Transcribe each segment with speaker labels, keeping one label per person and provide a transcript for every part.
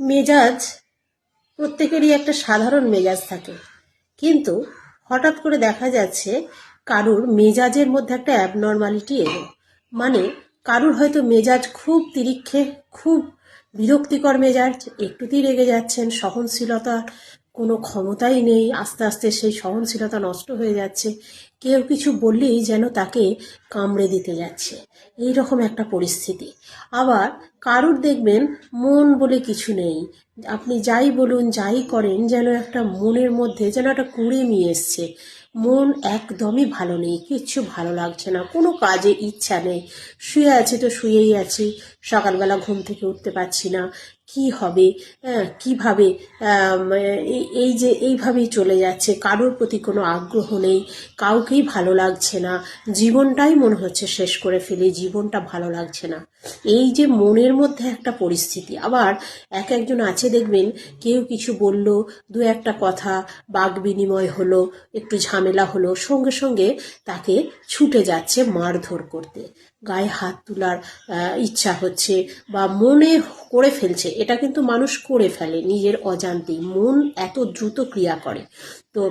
Speaker 1: মেজাজ প্রত্যেকেরই একটা সাধারণ মেজাজ থাকে। কিন্তু হঠাৎ করে দেখা যাচ্ছে কারুর মেজাজের মধ্যে একটা অ্যাবনর্মালিটি এলো। মানে কারুর হয়তো মেজাজ খুব তিরিক্ষে, খুব বিরক্তিকর মেজাজ, একটুতেই রেগে যাচ্ছেন, সহনশীলতা কোনো ক্ষমতাই নেই, আস্তে আস্তে সেই সহনশীলতা নষ্ট হয়ে যাচ্ছে। কেউ কিছু বললেই যেন তাকে কামড়ে দিতে যাচ্ছে। এই রকম একটা পরিস্থিতি। আবার কারুর দেখবেন মন বলে কিছু নেই। আপনি যাই বলুন, যাই করেন, যেন একটা মনের মধ্যে যেন একটা কুড়ে নিয়ে এসছে। মন একদমই ভালো নেই, কিচ্ছু ভালো লাগছে না, কোনো কাজে ইচ্ছা নেই। শুয়ে আছি তো শুয়েই আছি, সকালবেলা ঘুম থেকে উঠতে পারছি না, কি হবে হ্যাঁ কীভাবে এই- এই যে এইভাবেই চলে যাচ্ছে, কারোর প্রতি কোনো আগ্রহ নেই, কাউকেই ভালো লাগছে না, জীবনটাই মনে হচ্ছে শেষ করে ফেলে, জীবনটা ভালো লাগছে না। এই যে মনের মধ্যে একটা পরিস্থিতি, আবার এক একজন আছে দেখবেন কেউ কিছু বলল, দু একটা কথা বাক বিনিময় হলো, একটু ঝামেলা হলো, সঙ্গে সঙ্গে তাকে ছুটে যাচ্ছে মারধর করতে। গায়ে হাত তোলার ইচ্ছা হচ্ছে বা মনে করে ফেলছে, এটা কিন্তু মানুষ করে ফেলে নিজের অজান্তেই। মন এত দ্রুত ক্রিয়া করে। তো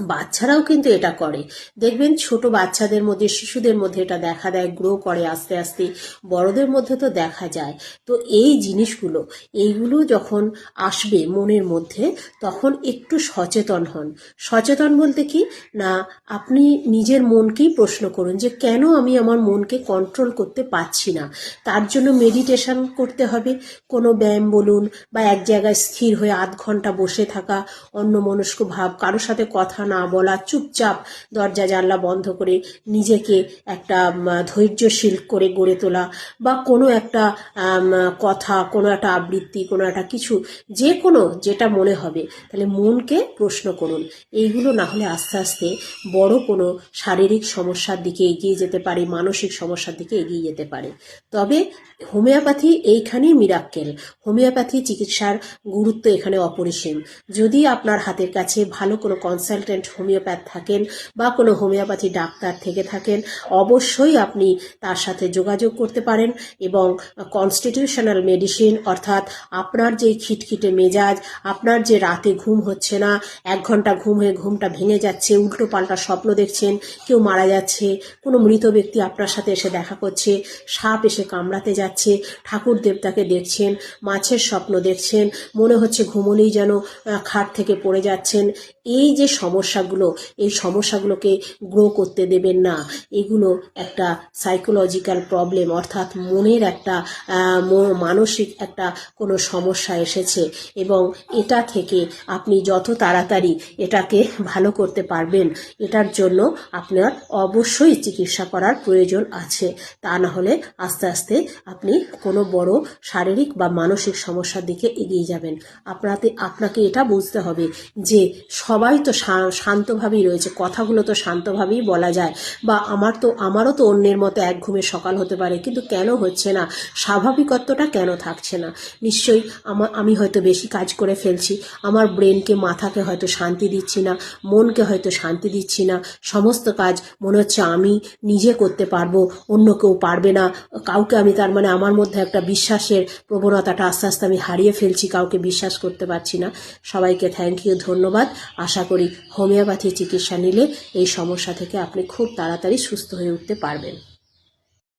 Speaker 1: বাচ্চারাও কিন্তু এটা করে। দেখবেন ছোট বাচ্চাদের মধ্যে, শিশুদের মধ্যে এটা দেখা দেয় গ্রো করে আস্তে আস্তে। বড়দের মধ্যে তো দেখা যায়। তো এই জিনিসগুলো, এইগুলো যখন আসবে মনের মধ্যে, তখন একটু সচেতন হন। সচেতন বলতে কি? না, আপনি নিজের মনকেই প্রশ্ন করুন যে, কেন আমি আমার মনকে কন্ট্রোল করতে পারছি না? তার জন্য মেডিটেশন করতে হবে। কোনো ব্যায়াম বলুন বা এক জায়গায় স্থির হয়ে আধ ঘণ্টা বসে থাকা অন্য মনস্ক ভাব, কারোর সাথে কথা না বলা চুপচাপ দরজা জানলা বন্ধ করে নিজেকে একটা ধৈর্যশীল করে গড়ে তোলা বা কোনো একটা কথা, কোনো একটা আবৃত্তি, কোনো একটা কিছু, যে কোনো যেটা মনে হবে, তাহলে মনকে প্রশ্ন করুন। এইগুলো না হলে আস্তে আস্তে বড় কোনো শারীরিক সমস্যার দিকে এগিয়ে যেতে পারে, মানসিক সমস্যার দিকে এগিয়ে যেতে পারে। তবে হোমিওপ্যাথি এইখানেই মিরাক্কেল হোমিওপ্যাথি চিকিৎসার গুরুত্ব এখানে অপরিসীম। যদি আপনার হাতের কাছে ভালো কোনো কনসালটেন্ট হোমিওপ্যাথ থাকেন বা কোনো হোমিওপ্যাথি ডাক্তার থেকে থাকেন, অবশ্যই আপনি তার সাথে যোগাযোগ করতে পারেন এবং কনস্টিটিউশনাল মেডিসিন অর্থাৎ আপনার যে খিটখিটে মেজাজ, আপনার যে রাতে ঘুম হচ্ছে না, এক ঘণ্টা ঘুম হয়ে ঘুমটা ভেঙে যাচ্ছে, উল্টো পাল্টা স্বপ্ন দেখছেন, কেউ মারা যাচ্ছে, কোনো মৃত ব্যক্তি আপনার সাথে এসে দেখা করছে, সাপ এসে কামড়াতে যাচ্ছে, ঠাকুর দেবতাকে দেখছেন, মাছের স্বপ্ন দেখছেন, মনে হচ্ছে ঘুমলেই যেন খাট থেকে পড়ে যাচ্ছেন, এই যে সমস্যাগুলো, এই সমস্যাগুলোকে গ্রো করতে দেবেন না। এগুলো একটা সাইকোলজিক্যাল প্রবলেম অর্থাৎ মনের একটা মানসিক একটা কোনো সমস্যা এসেছে এবং এটা থেকে আপনি যত তাড়াতাড়ি এটাকে ভালো করতে পারবেন, এটার জন্য আপনার অবশ্যই চিকিৎসা করার প্রয়োজন আছে। তা না হলে আস্তে আস্তে আপনি কোনো বড় শারীরিক বা মানসিক সমস্যার দিকে এগিয়ে যাবেন। আপনাতে, আপনাকে এটা বুঝতে হবে যে সবাই তো শান্তভাবেই রয়েছে। কথাগুলো তো শান্তভাবেই বলা যায়। বা আমার তো, আমারও তো অন্যের মতো এক ঘুমে সকাল হতে পারে, কিন্তু কেন হচ্ছে না? স্বাভাবিকত্বটা কেন থাকছে না? নিশ্চয়ই আমার আমি হয়তো বেশি কাজ করে ফেলছি। আমার ব্রেনকে, মাথাকে হয়তো শান্তি দিচ্ছি না, মনকে হয়তো শান্তি দিচ্ছি না। সমস্ত কাজ মনে হচ্ছে আমি নিজে করতে পারব, অন্য কেউ পারবে না। কাউকে আমি তার মানে আমার মধ্যে একটা বিশ্বাসের প্রবণতাটা আস্তে আস্তে আমি হারিয়ে ফেলছি, কাউকে বিশ্বাস করতে পারছি না। সবাইকে থ্যাংক ইউ ধন্যবাদ। আশা করি হোমিওপ্যাথি চিকিৎসা নিলে এই সমস্যা থেকে আপনি খুব তাড়াতাড়ি সুস্থ হয়ে উঠতে পারবেন।